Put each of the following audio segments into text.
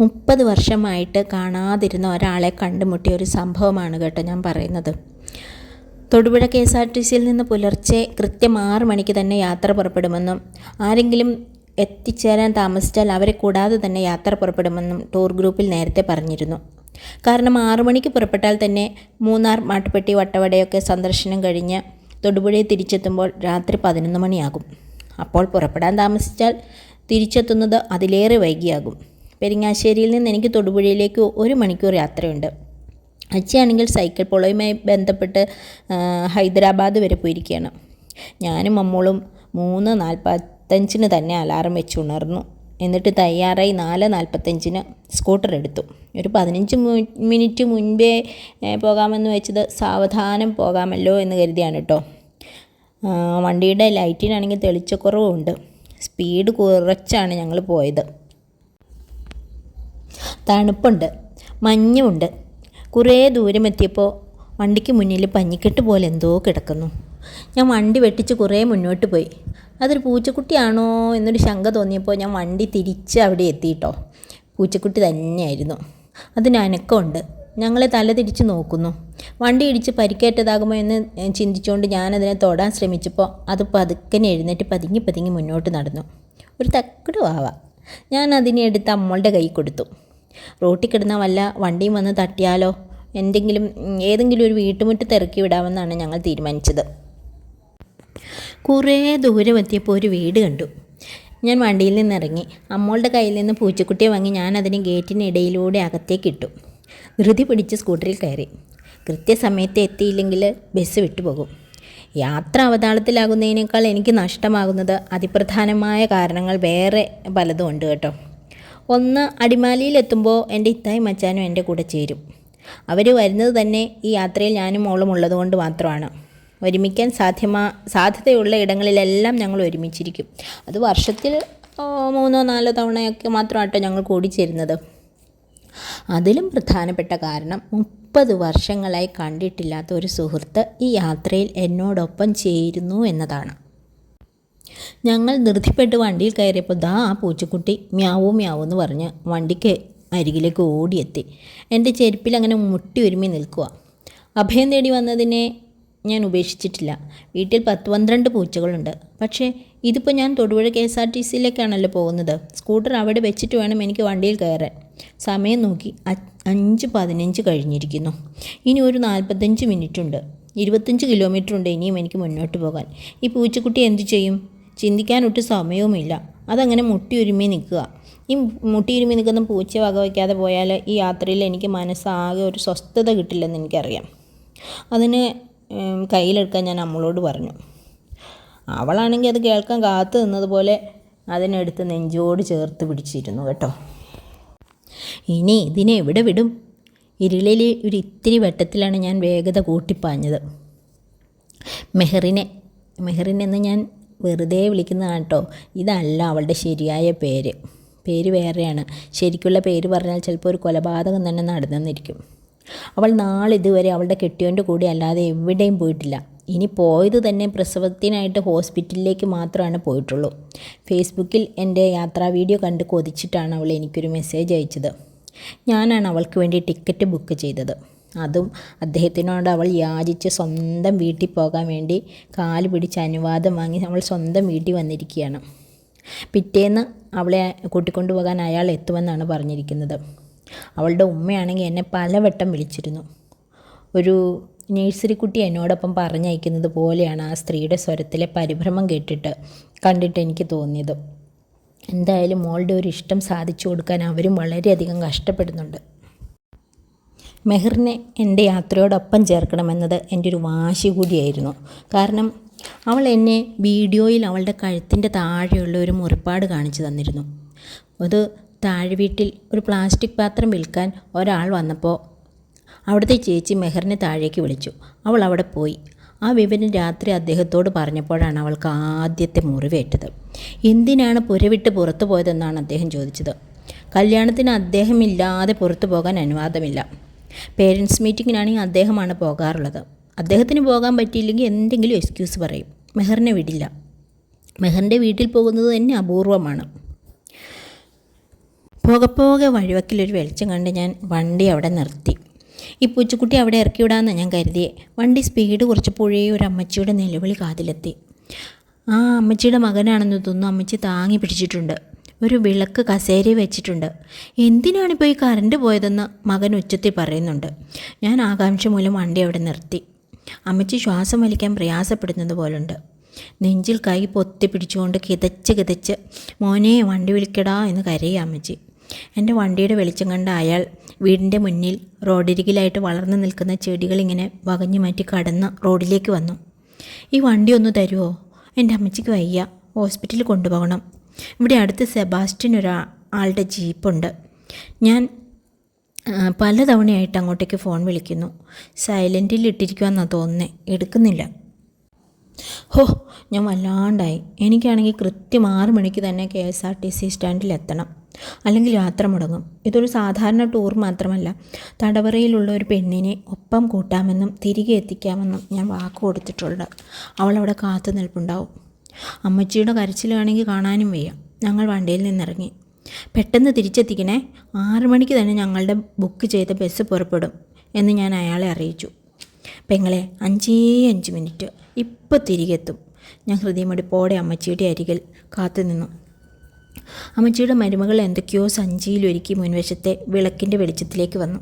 മുപ്പത് വർഷമായിട്ട് കാണാതിരുന്ന ഒരാളെ കണ്ടുമുട്ടിയ ഒരു സംഭവമാണ് കേട്ടോ ഞാൻ പറയുന്നത്. Thodupuzha K S R T സിയിൽ നിന്ന് പുലർച്ചെ കൃത്യം ആറ് മണിക്ക് തന്നെ യാത്ര പുറപ്പെടുമെന്നും ആരെങ്കിലും എത്തിച്ചേരാൻ താമസിച്ചാൽ അവരെ കൂടാതെ തന്നെ യാത്ര പുറപ്പെടുമെന്നും ടൂർ ഗ്രൂപ്പിൽ നേരത്തെ പറഞ്ഞിരുന്നു. കാരണം ആറു മണിക്ക് പുറപ്പെട്ടാൽ തന്നെ മൂന്നാർ മാട്ടുപ്പെട്ടി വട്ടവടയൊക്കെ സന്ദർശനം കഴിഞ്ഞ് തൊടുപുഴയിൽ തിരിച്ചെത്തുമ്പോൾ രാത്രി പതിനൊന്ന് മണിയാകും. അപ്പോൾ പുറപ്പെടാൻ താമസിച്ചാൽ തിരിച്ചെത്തുന്നത് അതിലേറെ വൈകിയാകും. പെരിങ്ങാശ്ശേരിയിൽ നിന്ന് എനിക്ക് തൊടുപുഴയിലേക്ക് ഒരു മണിക്കൂർ യാത്രയുണ്ട്. അച്ഛയാണെങ്കിൽ സൈക്കിൾ പോളോയുമായി ബന്ധപ്പെട്ട് ഹൈദരാബാദ് വരെ പോയിരിക്കുകയാണ്. ഞാനും അമ്മോളും മൂന്ന് നാൽപ്പത്തഞ്ചിന് തന്നെ അലാറം വെച്ച് ഉണർന്നു. എന്നിട്ട് തയ്യാറായി നാല് നാൽപ്പത്തഞ്ചിന് സ്കൂട്ടർ എടുത്തു. ഒരു പതിനഞ്ച് മിനിറ്റ് മുൻപേ പോകാമെന്ന് വെച്ചത് സാവധാനം പോകാമല്ലോ എന്ന് കരുതിയാണ് കേട്ടോ വണ്ടിയുടെ ലൈറ്റിനാണെങ്കിൽ തെളിച്ചക്കുറവുണ്ട്. സ്പീഡ് കുറച്ചാണ് ഞങ്ങൾ പോയത്. തണുപ്പുണ്ട് മഞ്ഞുമുണ്ട്. കുറേ ദൂരം എത്തിയപ്പോൾ വണ്ടിക്ക് മുന്നിൽ പഞ്ഞിക്കെട്ട് പോലെ എന്തോ കിടക്കുന്നു. ഞാൻ വണ്ടി വെട്ടിച്ച് കുറേ മുന്നോട്ട് പോയി. അതൊരു പൂച്ചക്കുട്ടിയാണോ എന്നൊരു ശങ്ക തോന്നിയപ്പോൾ ഞാൻ വണ്ടി തിരിച്ച് അവിടെ എത്തിയിട്ടോ. പൂച്ചക്കുട്ടി തന്നെയായിരുന്നു. അതിന് അനക്കമുണ്ട്. ഞങ്ങളെ തല തിരിച്ച് നോക്കുന്നു. വണ്ടി ഇടിച്ച് പരിക്കേറ്റതാകുമോ എന്ന് ചിന്തിച്ചുകൊണ്ട് ഞാനതിനെ തൊടാൻ ശ്രമിച്ചപ്പോൾ അത് പതുക്കനെ എഴുന്നേറ്റ് പതുങ്ങി പതുങ്ങി മുന്നോട്ട് നടന്നു. ഒരു തക്കട് വാവ. ഞാൻ അതിനെ എടുത്ത് അമ്മളുടെ കൈ കൊടുത്തു. റോട്ടിൽ കിടന്ന വല്ല വണ്ടിയും വന്ന് തട്ടിയാലോ? എന്തെങ്കിലും ഏതെങ്കിലും ഒരു വീട്ടുമുറ്റത്ത് ഇറക്കി വിടാമെന്നാണ് ഞങ്ങൾ തീരുമാനിച്ചത്. കുറേ ദൂരം എത്തിയപ്പോൾ ഒരു വീട് കണ്ടു. ഞാൻ വണ്ടിയിൽ നിന്ന് ഇറങ്ങി. അമ്മളുടെ കയ്യിൽ നിന്ന് പൂച്ചക്കുട്ടിയെ വാങ്ങി ഞാൻ അതിന് ഗേറ്റിനിടയിലൂടെ അകത്തേക്ക് ഇട്ടു. ധൃതി പിടിച്ച് സ്കൂട്ടറിൽ കയറി. കൃത്യസമയത്ത് എത്തിയില്ലെങ്കിൽ ബസ് വിട്ടുപോകും. യാത്ര അവതാളത്തിലാകുന്നതിനേക്കാൾ എനിക്ക് നഷ്ടമാകുന്നത് അതിപ്രധാനമായ കാരണങ്ങൾ വേറെ പലതും ഉണ്ട് കേട്ടോ. ഒന്ന് അടിമാലിയിലെത്തുമ്പോൾ എന്റെ ഇത്തായി മച്ചാനും എന്റെ കൂടെ ചേരും. അവർ വരുന്നത് തന്നെ ഈ യാത്രയിൽ ഞാനും മോളും ഉള്ളതുകൊണ്ട് മാത്രമാണ്. ഒരുമിക്കാൻ സാധ്യമാ സാധ്യതയുള്ള ഇടങ്ങളിലെല്ലാം ഞങ്ങൾ ഒരുമിച്ചിരിക്കും. അത് വർഷത്തിൽ മൂന്നോ നാലോ തവണയൊക്കെ മാത്രമാട്ടോ ഞങ്ങൾ കൂടിച്ചേരുന്നത്. അതിലും പ്രധാനപ്പെട്ട കാരണം മുപ്പത് വർഷങ്ങളായി കണ്ടിട്ടില്ലാത്ത ഒരു സുഹൃത്ത് ഈ യാത്രയിൽ എന്നോടൊപ്പം ചേരുന്നു എന്നതാണ്. ഞങ്ങൾ ധൃതിപ്പെട്ട് വണ്ടിയിൽ കയറിയപ്പോൾ ദാ ആ പൂച്ചക്കുട്ടി മ്യാവൂ മ്യാവൂ എന്ന് പറഞ്ഞ് വണ്ടിക്ക് അരികിലേക്ക് ഓടിയെത്തി. എന്റെ ചെരുപ്പിൽ അങ്ങനെ മുട്ടി ഒരുമി നിൽക്കുക. അഭയം തേടി വന്നതിനെ ഞാൻ ഉപേക്ഷിച്ചിട്ടില്ല. വീട്ടിൽ പത്ത് പന്ത്രണ്ട് പൂച്ചകളുണ്ട്. പക്ഷേ ഇതിപ്പോൾ ഞാൻ Thodupuzha K S R T സിയിലേക്കാണല്ലോ പോകുന്നത്. സ്കൂട്ടർ അവിടെ വെച്ചിട്ട് വേണം എനിക്ക് വണ്ടിയിൽ കയറാൻ. സമയം നോക്കി അഞ്ച് പതിനഞ്ച് കഴിഞ്ഞിരിക്കുന്നു. ഇനി ഒരു നാൽപ്പത്തഞ്ച് മിനിറ്റ് ഉണ്ട് ഇരുപത്തഞ്ച് കിലോമീറ്റർ ഉണ്ട് ഇനിയും എനിക്ക് മുന്നോട്ട് പോകാൻ. ഈ പൂച്ചക്കുട്ടി എന്തു ചെയ്യും? ചിന്തിക്കാനൊട്ട് സമയവുമില്ല. അതങ്ങനെ മുട്ടിയുരുമി നിൽക്കുക. ഈ മുട്ടിയുരുമി നിൽക്കുന്ന പൂച്ച വകവയ്ക്കാതെ പോയാൽ ഈ യാത്രയിൽ എനിക്ക് മനസ്സാകെ ഒരു സ്വസ്ഥത കിട്ടില്ലെന്ന് എനിക്കറിയാം. അതിന് കയ്യിലെടുക്കാൻ ഞാൻ അമ്മളോട് പറഞ്ഞു. അവളാണെങ്കിൽ അത് കേൾക്കാൻ കാത്തു നിന്നതുപോലെ അതിനെടുത്ത് നെഞ്ചോട് ചേർത്ത് പിടിച്ചിരുന്നു കേട്ടോ. ഇനി ഇതിനെ എവിടെ വിടും? ഇരുളിൽ ഒരു ഇത്തിരി വെട്ടത്തിലാണ് ഞാൻ വേഗത കൂട്ടിപ്പാഞ്ഞത്. മെഹറിനെ മെഹറിനെന്ന് ഞാൻ വെറുതെ വിളിക്കുന്നതാണ് കേട്ടോ. ഇതല്ല അവളുടെ ശരിയായ പേര്. പേര് വേറെയാണ്. ശരിക്കുള്ള പേര് പറഞ്ഞാൽ ചിലപ്പോൾ ഒരു കൊലപാതകം തന്നെ നടന്നെന്നിരിക്കും അവൾ നാളിതുവരെ അവളുടെ കെട്ടിയോന്റെ കൂടെ അല്ലാതെ എവിടെയും പോയിട്ടില്ല. ഇനി പോയത് തന്നെ പ്രസവത്തിനായിട്ട് ഹോസ്പിറ്റലിലേക്ക് മാത്രമാണ് പോയിട്ടുള്ളൂ. ഫേസ്ബുക്കിൽ എന്റെ യാത്രാ വീഡിയോ കണ്ട് കൊതിച്ചിട്ടാണ് അവൾ എനിക്കൊരു മെസ്സേജ് അയച്ചത്. ഞാനാണ് അവൾക്ക് വേണ്ടി ടിക്കറ്റ് ബുക്ക് ചെയ്തത്. അതും അദ്ദേഹത്തിനോട് അവൾ യാചിച്ച് സ്വന്തം വീട്ടിൽ പോകാൻ വേണ്ടി കാൽ പിടിച്ച് അനുവാദം വാങ്ങി അവൾ സ്വന്തം വീട്ടിൽ വന്നിരിക്കുകയാണ്. പിറ്റേന്ന് അവളെ കൂട്ടിക്കൊണ്ടു പോകാൻ അയാൾ എത്തുമെന്നാണ് പറഞ്ഞിരിക്കുന്നത്. അവളുടെ ഉമ്മയാണെങ്കിൽ എന്നെ പലവട്ടം വിളിച്ചിരുന്നു. ഒരു നേഴ്സറി കുട്ടി എന്നോടൊപ്പം പറഞ്ഞയക്കുന്നത് പോലെയാണ് ആ സ്ത്രീയുടെ സ്വരത്തിലെ പരിഭ്രമം കേട്ടിട്ട് കണ്ടിട്ട് എനിക്ക് തോന്നിയത്. എന്തായാലും മോളുടെ ഒരു ഇഷ്ടം സാധിച്ചു കൊടുക്കാൻ അവരും വളരെയധികം കഷ്ടപ്പെടുന്നുണ്ട്. മെഹറിനെ എന്റെ യാത്രയോടൊപ്പം ചേർക്കണമെന്നത് എന്റെ ഒരു വാശി കൂടിയായിരുന്നു. കാരണം അവൾ എന്നെ വീഡിയോയിൽ അവളുടെ കഴുത്തിന്റെ താഴെയുള്ള ഒരു മുറിപ്പാട് കാണിച്ചു തന്നിരുന്നു. അത് താഴെ വീട്ടിൽ ഒരു പ്ലാസ്റ്റിക് പാത്രം വിൽക്കാൻ ഒരാൾ വന്നപ്പോൾ അവിടുത്തെ ചേച്ചി മെഹറിനെ താഴേക്ക് വിളിച്ചു. അവൾ അവിടെ പോയി. ആ വിവരം രാത്രി അദ്ദേഹത്തോട് പറഞ്ഞപ്പോഴാണ് അവൾക്ക് ആദ്യത്തെ മുറിവേറ്റത്. എന്തിനാണ് പുരവിട്ട് പുറത്തു പോയതെന്നാണ് അദ്ദേഹം ചോദിച്ചത്. കല്യാണത്തിന് അദ്ദേഹം ഇല്ലാതെ പുറത്തു പോകാൻ അനുവാദമില്ല. പേരൻസ് മീറ്റിങ്ങിനാണെങ്കിൽ അദ്ദേഹമാണ് പോകാറുള്ളത്. അദ്ദേഹത്തിന് പോകാൻ പറ്റിയില്ലെങ്കിൽ എന്തെങ്കിലും എക്സ്ക്യൂസ് പറയും. മെഹറിനെ വിടില്ല. മെഹറിന്റെ വീട്ടിൽ പോകുന്നത് തന്നെ അപൂർവമാണ്. പോകെ വഴിവക്കിലൊരു വെളിച്ചം കണ്ട് ഞാൻ വണ്ടി അവിടെ നിർത്തി. ഈ പൂച്ചക്കുട്ടി അവിടെ ഇറക്കി വിടാമെന്ന് ഞാൻ കരുതിയേ. വണ്ടി സ്പീഡ് കുറച്ചപ്പോഴേ ഒരു അമ്മച്ചിയുടെ നിലവിളി കാതിലെത്തി. ആ അമ്മച്ചിയുടെ മകനാണെന്ന് തോന്നുന്നു അമ്മച്ചി താങ്ങി പിടിച്ചിട്ടുണ്ട്. ഒരു വിളക്ക് കസേരയിൽ വെച്ചിട്ടുണ്ട്. എന്തിനാണിപ്പോൾ ഈ കറണ്ട് പോയതെന്ന് മകൻ ഉച്ചത്തിൽ പറയുന്നുണ്ട്. ഞാൻ ആകാംക്ഷ മൂലം വണ്ടി അവിടെ നിർത്തി. അമ്മച്ചി ശ്വാസം വലിക്കാൻ പ്രയാസപ്പെടുന്നത് പോലുണ്ട്. നെഞ്ചിൽ കൈ പൊത്തി പിടിച്ചുകൊണ്ട് കിതച്ച് കിതച്ച് മോനെ വണ്ടി വിളിക്കടാ എന്ന് കരയുക അമ്മച്ചി. എന്റെ വണ്ടിയുടെ വെളിച്ചം കണ്ട അയാൾ വീടിന്റെ മുന്നിൽ റോഡരികിലായിട്ട് വളർന്നു നിൽക്കുന്ന ചെടികളിങ്ങനെ വകഞ്ഞു മാറ്റി കടന്ന് റോഡിലേക്ക് വന്നു. ഈ വണ്ടി ഒന്ന് തരുമോ എന്റെ അമ്മച്ചിക്ക് വയ്യ. ഹോസ്പിറ്റലിൽ കൊണ്ടുപോകണം. ഇവിടെ അടുത്ത് സെബാസ്റ്റ്യൻ ഒരാ ആളുടെ ജീപ്പുണ്ട്. ഞാൻ പലതവണയായിട്ട് അങ്ങോട്ടേക്ക് ഫോൺ വിളിക്കുന്നു. സൈലന്റിൽ ഇട്ടിരിക്കുമെന്നാണ് തോന്നുന്നത് എടുക്കുന്നില്ല. ഹോ ഞാൻ വല്ലാണ്ടായി. എനിക്കാണെങ്കിൽ കൃത്യം ആറ് മണിക്ക് തന്നെ K S R T C സ്റ്റാൻഡിൽ എത്തണം അല്ലെങ്കിൽ യാത്ര മുടങ്ങും. ഇതൊരു സാധാരണ ടൂർ മാത്രമല്ല. തടവറയിലുള്ള ഒരു പെണ്ണിനെ ഒപ്പം കൂട്ടാമെന്നും തിരികെ എത്തിക്കാമെന്നും ഞാൻ വാക്ക് കൊടുത്തിട്ടുണ്ട്. അവളവിടെ കാത്തു നിൽപ്പുണ്ടാവും. അമ്മച്ചിയുടെ കരച്ചിലാണെങ്കിൽ കാണാനും വയ്യ. ഞങ്ങൾ വണ്ടിയിൽ നിന്നിറങ്ങി. പെട്ടെന്ന് തിരിച്ചെത്തിക്കണേ. ആറു മണിക്ക് തന്നെ ഞങ്ങളുടെ ബുക്ക് ചെയ്ത ബസ് പുറപ്പെടും എന്ന് ഞാൻ അയാളെ അറിയിച്ചു. പെങ്ങളെ അഞ്ചേ അഞ്ച് മിനിറ്റ്. ഇപ്പോൾ തിരികെത്തും. ഞാൻ ഹൃദയമടിപ്പോടെ അമ്മച്ചിയുടെ അരികിൽ കാത്തു നിന്നു അമ്മച്ചിയുടെ മരുമകൾ എന്തൊക്കെയോ സഞ്ചിയിലൊരുക്കി മുൻവശത്തെ വിളക്കിന്റെ വെളിച്ചത്തിലേക്ക് വന്നു.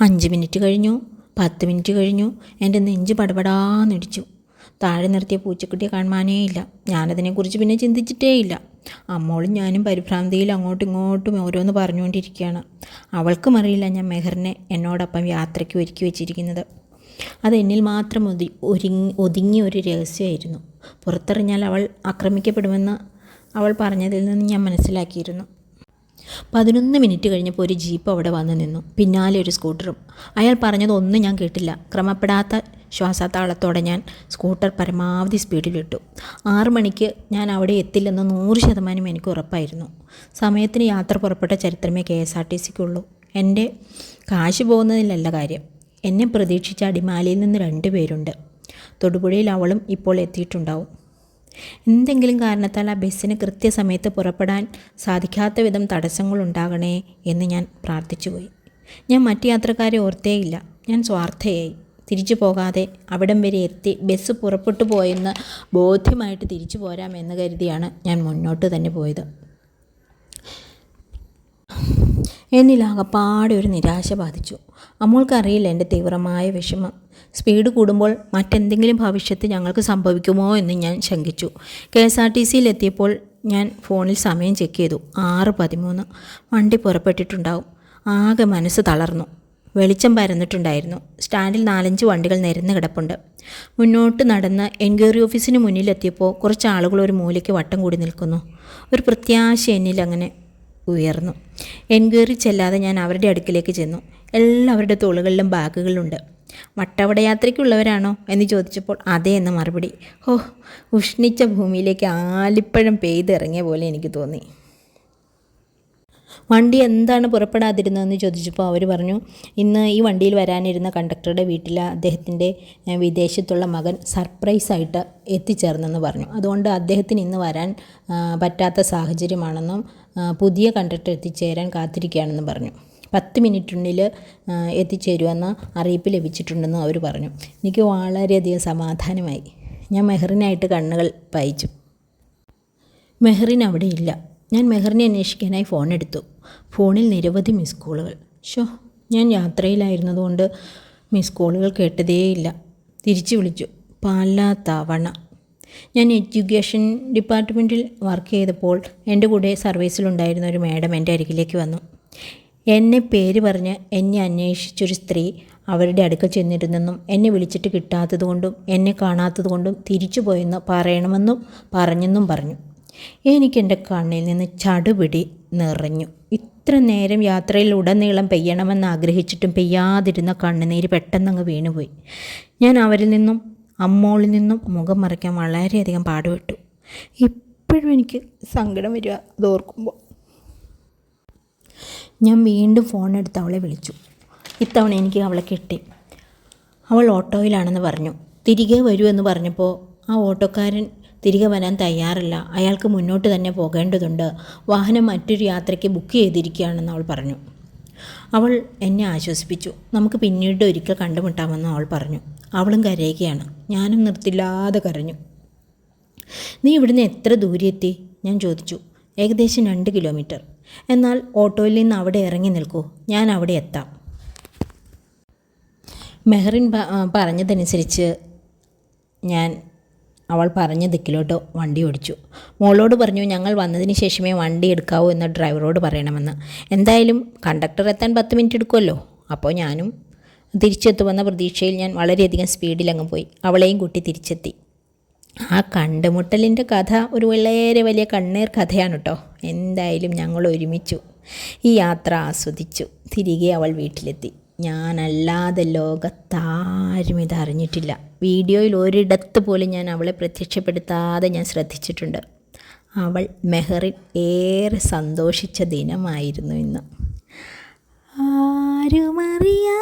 അഞ്ച് മിനിറ്റ് കഴിഞ്ഞു പത്ത് മിനിറ്റ് കഴിഞ്ഞു എന്റെ നെഞ്ച് പടപടാന്നിടിച്ചു. താഴെ നിർത്തിയ പൂച്ചക്കുട്ടിയെ കാണുവാനേ ഇല്ല. ഞാനതിനെക്കുറിച്ച് പിന്നെ ചിന്തിച്ചിട്ടേ ഇല്ല. അമ്മോളും ഞാനും പരിഭ്രാന്തിയിൽ അങ്ങോട്ടും ഇങ്ങോട്ടും ഓരോന്ന് പറഞ്ഞുകൊണ്ടിരിക്കുകയാണ്. അവൾക്കും അറിയില്ല ഞാൻ മെഹറിനെ എന്നോടൊപ്പം യാത്രയ്ക്ക് ഒരുക്കി വെച്ചിരിക്കുന്നത്. അത് എന്നിൽ മാത്രം ഒതി ഒരുങ്ങി ഒതുങ്ങിയ ഒരു രഹസ്യമായിരുന്നു. പുറത്തെറിഞ്ഞാൽ അവൾ ആക്രമിക്കപ്പെടുമെന്ന് അവൾ പറഞ്ഞതിൽ നിന്ന് ഞാൻ മനസ്സിലാക്കിയിരുന്നു. പതിനൊന്ന് മിനിറ്റ് കഴിഞ്ഞപ്പോൾ ഒരു ജീപ്പ് അവിടെ വന്ന് നിന്നു. പിന്നാലെ ഒരു സ്കൂട്ടറും. അയാൾ പറഞ്ഞതൊന്നും ഞാൻ കേട്ടില്ല. ക്രമപ്പെടാത്ത ശ്വാസത്താളത്തോടെ ഞാൻ സ്കൂട്ടർ പരമാവധി സ്പീഡിൽ ഇട്ടു. ആറു മണിക്ക് ഞാൻ അവിടെ എത്തില്ലെന്ന് നൂറ് ശതമാനം എനിക്ക് ഉറപ്പായിരുന്നു. സമയത്തിന് യാത്ര പുറപ്പെട്ട ചരിത്രമേ കെ എസ് ആർ ടി സിക്കുള്ളൂ. എന്റെ കാശ് പോകുന്നതിലല്ല കാര്യം. എന്നെ പ്രതീക്ഷിച്ച അടിമാലിയിൽ നിന്ന് രണ്ട് പേരുണ്ട്. തൊടുപുഴയിൽ അവളും ഇപ്പോൾ എത്തിയിട്ടുണ്ടാവും. എന്തെങ്കിലും കാരണത്താൽ ആ ബസ്സിന് കൃത്യസമയത്ത് പുറപ്പെടാൻ സാധിക്കാത്ത വിധം തടസ്സങ്ങളുണ്ടാകണേ എന്ന് ഞാൻ പ്രാർത്ഥിച്ചുപോയി. ഞാൻ മറ്റു യാത്രക്കാരെ ഓർത്തേയില്ല. ഞാൻ സ്വാർത്ഥയായി. തിരിച്ചു പോകാതെ അവിടം വരെ എത്തി ബസ് പുറപ്പെട്ടു പോയെന്ന് ബോധ്യമായിട്ട് തിരിച്ചു പോരാമെന്ന് കരുതിയാണ് ഞാൻ മുന്നോട്ട് തന്നെ പോയത്. എന്നിലാകപ്പാടെ ഒരു നിരാശ ബാധിച്ചു. അമ്മോൾക്കറിയില്ല എന്റെ തീവ്രമായ വിഷമം. സ്പീഡ് കൂടുമ്പോൾ മറ്റെന്തെങ്കിലും ഭവിഷ്യത്ത് ഞങ്ങൾക്ക് സംഭവിക്കുമോ എന്ന് ഞാൻ ശങ്കിച്ചു. കെ എസ് ആർ ടി സിയിൽ എത്തിയപ്പോൾ ഞാൻ ഫോണിൽ സമയം ചെക്ക് ചെയ്തു. ആറ് പതിമൂന്ന്. വണ്ടി പുറപ്പെട്ടിട്ടുണ്ടാവും. ആകെ മനസ്സ് തളർന്നു. വെളിച്ചം പരന്നിട്ടുണ്ടായിരുന്നു. സ്റ്റാൻഡിൽ നാലഞ്ച് വണ്ടികൾ നിരന്ന് കിടപ്പുണ്ട്. മുന്നോട്ട് നടന്ന് എൻക്വയറി ഓഫീസിന് മുന്നിലെത്തിയപ്പോൾ കുറച്ച് ആളുകൾ ഒരു മൂലയ്ക്ക് വട്ടം കൂടി നിൽക്കുന്നു. ഒരു പ്രത്യാശ എന്നിൽ അങ്ങനെ ഉയർന്നു. എൻക്വയറി ചെല്ലാതെ ഞാൻ അവരുടെ അടുക്കിലേക്ക് ചെന്നു. എല്ലാവരുടെ തോളുകളിലും ബാഗുകളുണ്ട്. വട്ടവട യാത്രയ്ക്കുള്ളവരാണോ എന്ന് ചോദിച്ചപ്പോൾ അതെ എന്ന മറുപടി. ഹോ ഉഷ്ണിച്ച ഭൂമിയിലേക്ക് ആലിപ്പഴം പെയ്തിറങ്ങിയ പോലെ എനിക്ക് തോന്നി. വണ്ടി എന്താണ് പുറപ്പെടാതിരുന്നതെന്ന് ചോദിച്ചപ്പോൾ അവർ പറഞ്ഞു ഇന്ന് ഈ വണ്ടിയിൽ വരാനിരുന്ന കണ്ടക്ടറുടെ വീട്ടിൽ അദ്ദേഹത്തിന്റെ വിദേശത്തുള്ള മകൻ സർപ്രൈസായിട്ട് എത്തിച്ചേർന്നെന്ന് പറഞ്ഞു. അതുകൊണ്ട് അദ്ദേഹത്തിന് ഇന്ന് വരാൻ പറ്റാത്ത സാഹചര്യമാണെന്നും പുതിയ കണ്ടക്ടർ എത്തിച്ചേരാൻ കാത്തിരിക്കുകയാണെന്നും പറഞ്ഞു. പത്ത് മിനിറ്റിനുള്ളിൽ എത്തിച്ചേരുമെന്ന് അറിയിപ്പ് ലഭിച്ചിട്ടുണ്ടെന്നും അവർ പറഞ്ഞു. എനിക്ക് വളരെയധികം സമാധാനമായി. ഞാൻ മെഹറിനായിട്ട് കണ്ണുകൾ പായിച്ചു. മെഹറിൻ അവിടെ ഇല്ല ഞാൻ മെഹറിനെ അന്വേഷിക്കാനായി ഫോൺ എടുത്തു. ഫോണിൽ നിരവധി മിസ് കോളുകൾ. ഷോ ഞാൻ യാത്രയിലായിരുന്നതുകൊണ്ട് മിസ് കോളുകൾ കേട്ടതേയില്ല. തിരിച്ചു വിളിച്ചു. പല തവണ ഞാൻ എഡ്യൂക്കേഷൻ ഡിപ്പാർട്ട്മെന്റിൽ വർക്ക് ചെയ്തപ്പോൾ എന്റെ കൂടെ സർവീസിലുണ്ടായിരുന്ന ഒരു മാഡം എന്റെ അരികിലേക്ക് വന്നു. എന്നെ പേര് പറഞ്ഞ് എന്നെ അന്വേഷിച്ചൊരു സ്ത്രീ അവരുടെ അടുക്കൽ ചെന്നിരുന്നെന്നും എന്നെ വിളിച്ചിട്ട് കിട്ടാത്തതുകൊണ്ടും എന്നെ കാണാത്തതുകൊണ്ടും തിരിച്ചു പോയെന്ന് പറയണമെന്നും പറഞ്ഞെന്നും പറഞ്ഞു. എനിക്കെന്റെ കണ്ണിൽ നിന്ന് ചടുപിടി നിറഞ്ഞു. ഇത്ര നേരം യാത്രയിൽ ഉടനീളം പെയ്യണമെന്ന് ആഗ്രഹിച്ചിട്ടും പെയ്യാതിരുന്ന കണ്ണുനീര് പെട്ടെന്നങ്ങ് വീണുപോയി. ഞാൻ അവരിൽ നിന്നും അമ്മോളിൽ നിന്നും മുഖം മറയ്ക്കാൻ വളരെയധികം പാടുപെട്ടു. ഇപ്പോഴും എനിക്ക് സങ്കടം വരിക അതോർക്കുമ്പോൾ. ഞാൻ വീണ്ടും ഫോൺ എടുത്ത് അവളെ വിളിച്ചു. ഇത്തവണ എനിക്ക് അവളെ കിട്ടി. അവൾ ഓട്ടോയിലാണെന്ന് പറഞ്ഞു. തിരികെ വരൂ എന്ന് പറഞ്ഞപ്പോൾ ആ ഓട്ടോക്കാരൻ തിരികെ വരാൻ തയ്യാറല്ല. അയാൾക്ക് മുന്നോട്ട് തന്നെ പോകേണ്ടതുണ്ട്. വാഹനം മറ്റൊരു യാത്രയ്ക്ക് ബുക്ക് ചെയ്തിരിക്കുകയാണെന്ന് അവൾ പറഞ്ഞു. അവൾ എന്നെ ആശ്വസിപ്പിച്ചു. നമുക്ക് പിന്നീട് ഒരിക്കൽ കണ്ടുമുട്ടാമെന്ന് അവൾ പറഞ്ഞു. അവളും കരയുകയാണ്. ഞാനും നിർത്തില്ലാതെ കരഞ്ഞു. നീ ഇവിടുന്ന് എത്ര ദൂരെ എത്തി? ഞാൻ ചോദിച്ചു. ഏകദേശം രണ്ട് കിലോമീറ്റർ. എന്നാൽ ഓട്ടോയിൽ നിന്ന് അവിടെ ഇറങ്ങി നിൽക്കൂ. ഞാൻ അവിടെ എത്താം. മെഹറിൻ പറഞ്ഞതനുസരിച്ച് ഞാൻ അവൾ പറഞ്ഞ ദിക്കിലോട്ട് വണ്ടി ഓടിച്ചു. മോളോട് പറഞ്ഞു ഞങ്ങൾ വന്നതിന് ശേഷമേ വണ്ടി എടുക്കാവൂ എന്ന് ഡ്രൈവറോട് പറയണമെന്ന്. എന്തായാലും കണ്ടക്ടർ എത്താൻ പത്ത് മിനിറ്റ് എടുക്കുമല്ലോ അപ്പോൾ ഞാനും തിരിച്ചെത്തുമെന്ന പ്രതീക്ഷയിൽ ഞാൻ വളരെയധികം സ്പീഡിൽ അങ്ങ് പോയി. അവളെയും കൂട്ടി തിരിച്ചെത്തി. ആ കണ്ടുമുട്ടലിന്റെ കഥ ഒരു വളരെ വലിയ കണ്ണീർ കഥയാണ് കേട്ടോ എന്തായാലും ഞങ്ങൾ ഒരുമിച്ചു. ഈ യാത്ര ആസ്വദിച്ചു. തിരികെ അവൾ വീട്ടിലെത്തി. ഞാനല്ലാതെ ലോകത്താരും ഇത് അറിഞ്ഞിട്ടില്ല വീഡിയോയിൽ ഒരിടത്ത് പോലും ഞാൻ അവളെ പ്രത്യക്ഷപ്പെടുത്താതെ ഞാൻ ശ്രദ്ധിച്ചിട്ടുണ്ട്. അവൾ മെഹറിൽ ഏറെ സന്തോഷിച്ച ദിനമായിരുന്നു ഇന്ന്. ആരുമറിയാ